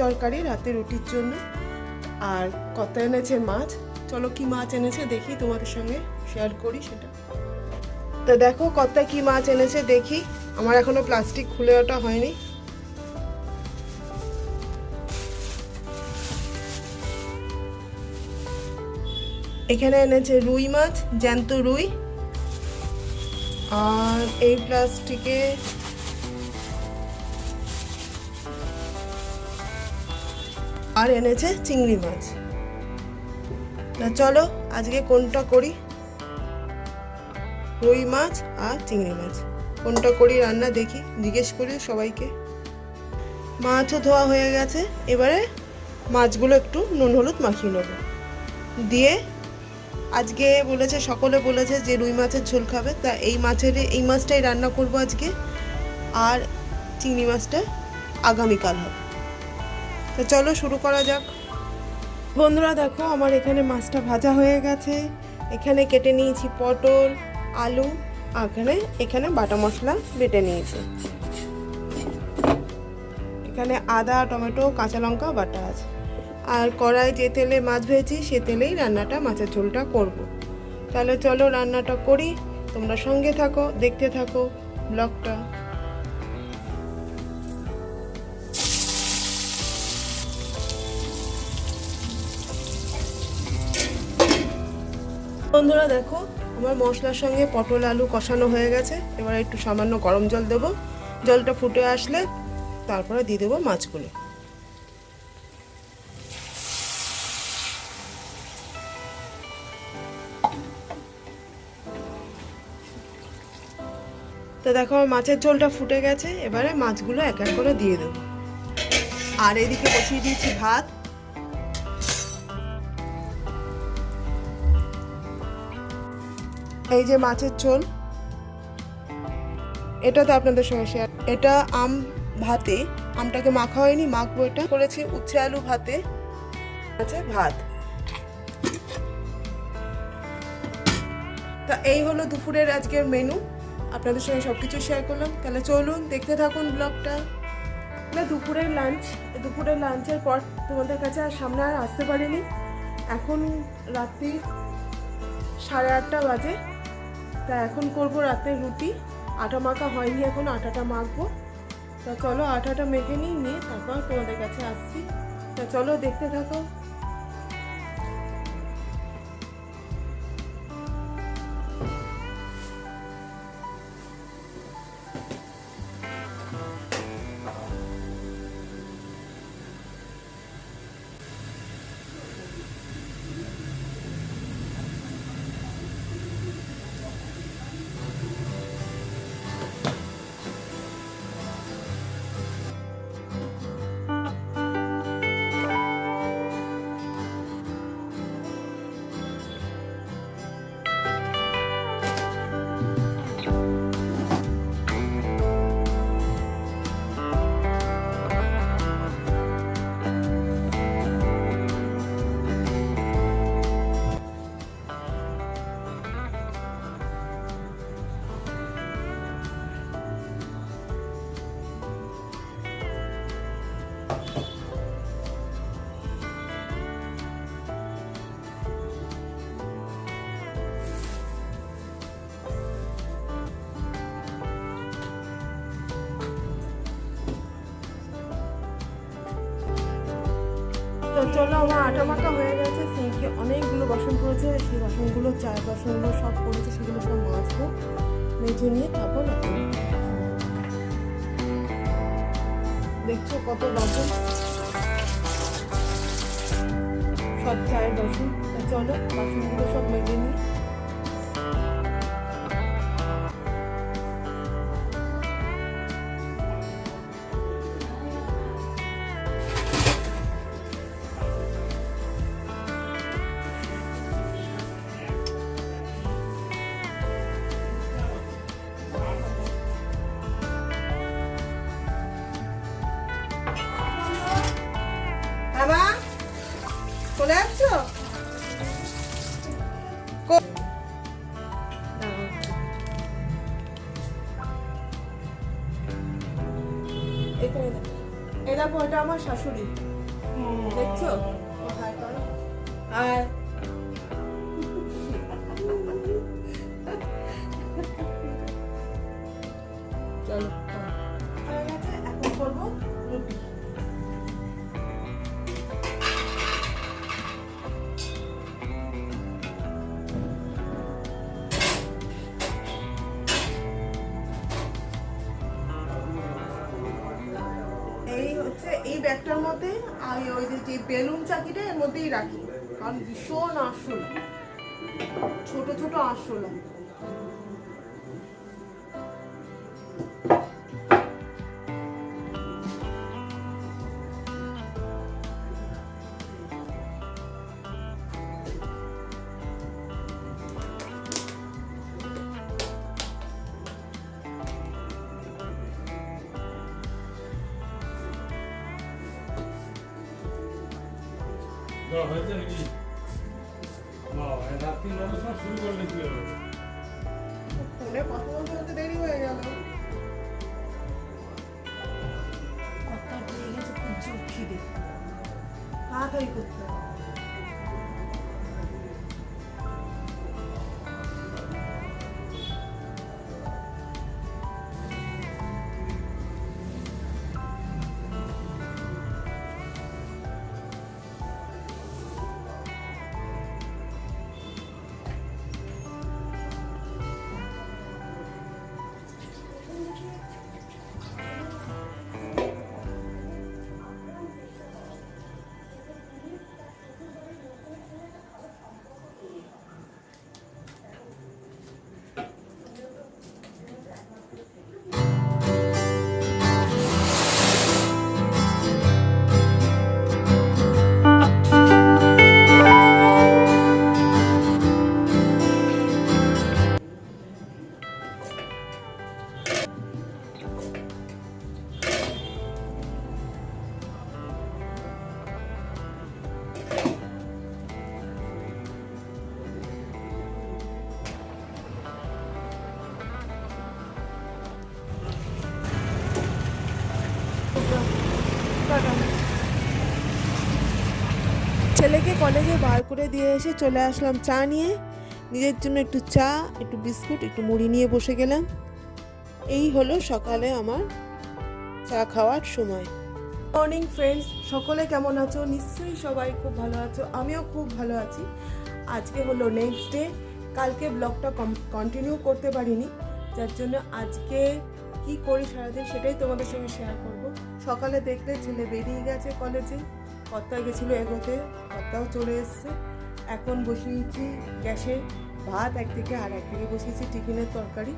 রাতে রুটির জন্য। আর কত এনেছে মাছ? চলো কি মাছ এনেছে দেখি, তোমাদের সঙ্গে শেয়ার করি সেটা। তো দেখো কত কি মাছ এনেছে দেখি। আমার এখনও প্লাস্টিক খুলে ওটা হয়নি। এখানে এনেছে রুই মাছ, জ্যান্ত রুই। আর এই প্লাস্টিকে আর এনেছে চিংড়ি মাছ। তা চলো, আজকে কোনটা করি? রুই মাছ আর চিংড়ি মাছ। কোনটা করি রান্না দেখি, জিজ্ঞেস করি সবাইকে। মাছও ধোয়া হয়ে গেছে, এবারে মাছগুলো একটু নুন হলুদ মাখিয়ে নেব। দিয়ে আজকে বলেছে, সকলে বলেছে যে রুই মাছের ঝোল খাবে, তা এই মাছের, এই মাছটাই রান্না করব আজকে। আর চিংড়ি মাছটা আগামীকাল হবে। তো চলো শুরু করা যাক। বন্ধুরা, দেখো আমার এখানে মাছটা ভাজা হয়ে গেছে। এখানে কেটে নিয়েছি পটল, আলু এখানে এখানে বাটা মশলা বেটে নিয়েছি। এখানে আদা, টমেটো, কাঁচা লঙ্কা, বাটা আছে। আর কড়াই যে তেলে মাছ ভেজেছি, সে তেলেই রান্নাটা, মাছের ঝোলটা করব। তাহলে চলো রান্নাটা করি। তোমরা সঙ্গে থাকো, দেখতে থাকো ব্লগটা। বন্ধুরা দেখো, আমার মশলার সঙ্গে পটল আলু কষানো হয়ে গেছে। এবার একটু সামান্য গরম জল দেবো। জলটা ফুটে আসলে তারপরে দিয়ে দেবো মাছগুলো। তো দেখো, আমার মাছের ঝোলটা ফুটে গেছে। এবারে মাছগুলো এক এক করে দিয়ে দেবো। আর এদিকে বসিয়ে দিয়েছি ভাত। এই যে মাছের ঝোল এটা তো আপনাদের সঙ্গে শেয়ার এটা আম ভাতে, আমটাকে মাখা হয়নি, মাখবো এটা। করেছি উচ্ছে আলু ভাতে, আছে ভাত। তা এই হলো দুপুরের আজকের মেনু আপনাদের সঙ্গে সব কিছু শেয়ার করলাম। তাহলে চলুন, দেখতে থাকুন ব্লগটা না দুপুরের লাঞ্চ দুপুরের লাঞ্চের পর তোমাদের কাছে আর সামনে আর আসতে পারিনি। এখন রাত্রি সাড়ে আটটা বাজে। তা এখন করব রাতে রুটি। আটা মাখা হয়নি এখন, আটাটা মাখবো। তা চলো আটাটা মেখে নিই, নিয়ে তারপর তোমাদের কাছে আসছি। তা চলো দেখতে থাকো। চলো আমার আটা মাখা হয়ে গেছে, সিঙ্কে অনেকগুলো বাসন পড়েছে, সেই বাসনগুলো চার বাসনগুলো সব পড়েছে, সেগুলো সব মাজবো, মেজে নিয়ে তারপর দেখছ কত বাসন? সব চায়ের বাসন। চলো, বাসনগুলো সব মেজে নিই। এখানে দেখো। দেখো এটা আমার শাশুড়ি। দেখছ? আর করো। আমি ওই যে যে বেলুন চাকিটা এর মধ্যেই রাখি। কারণ ভীষণ আসল। ছোট ছোট আরশোলা দেওয়া হয়েছে নাকি? রাত্রি নটার সময় শুরু করলে কি হবে? ফোনে কথা বলতে বলতে দেরি হয়ে গেল। কথা গেছে খুব জোর খিদে। তাড়াতাড়ি করতে ছেলেকে কলেজে বার করে দিয়ে এসে চলে আসলাম চা নিয়ে। নিজের জন্য একটু চা, একটু বিস্কুট, একটু মুড়ি নিয়ে বসে গেলাম। এই হলো সকালে আমার চা খাওয়ার সময়। মর্নিং ফ্রেন্ডস সকলে কেমন আছো? নিশ্চয়ই সবাই খুব ভালো আছো। আমিও খুব ভালো আছি। আজকে হলো নেক্সট ডে কালকে ব্লগটা কন্টিনিউ করতে পারিনি। যার জন্য আজকে কি করি সারাদিন সেটাই তোমাদের সঙ্গে শেয়ার করব। সকালে দেখলে ছেলে বেরিয়ে গেছে কলেজে কর্তা গেছিল এগোতে কর্তাও চলে এসছে। এখন বসিয়েছি গ্যাসে ভাত, একদিকে আর একদিকে বসিয়েছি টিফিনের তরকারি।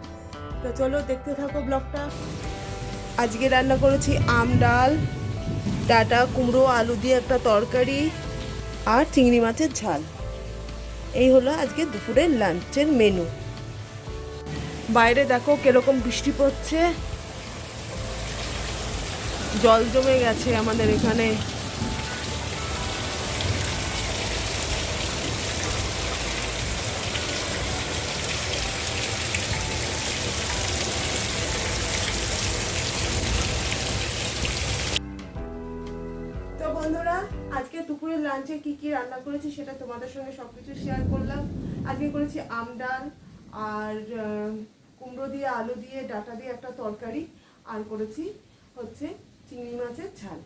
তো চলো দেখতে থাকো ব্লগটা। আজকে রান্না করেছি আম ডাল, ডাটা, কুমড়ো, আলু দিয়ে একটা তরকারি আর চিংড়ি মাছের ঝাল। এই হলো আজকে দুপুরের লাঞ্চের মেনু বাইরে দেখো কীরকম বৃষ্টি পড়ছে। জল জমে গেছে আমাদের এখানে। লাঞ্চে কি কি রান্না করেছি সেটা তোমাদের সঙ্গে সবকিছু শেয়ার করলাম। আজকে করেছি আম ডাল আর কুমড়ো দিয়ে, আলু দিয়ে, ডাটা দিয়ে একটা তরকারি আর করেছি হচ্ছে চিংড়ি মাছের ঝাল।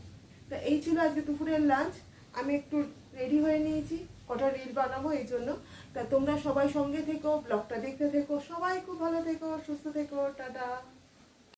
তা এই ছিল আজকে দুপুরের লাঞ্চ আমি একটু রেডি হয়ে নিয়েছি, কটা রিল বানাবো এই জন্য। তা তোমরা সবাই সঙ্গে থেকো ব্লগটা দেখতে থেকো, সবাই খুব ভালো থেকো, সুস্থ থেকো, টাটা।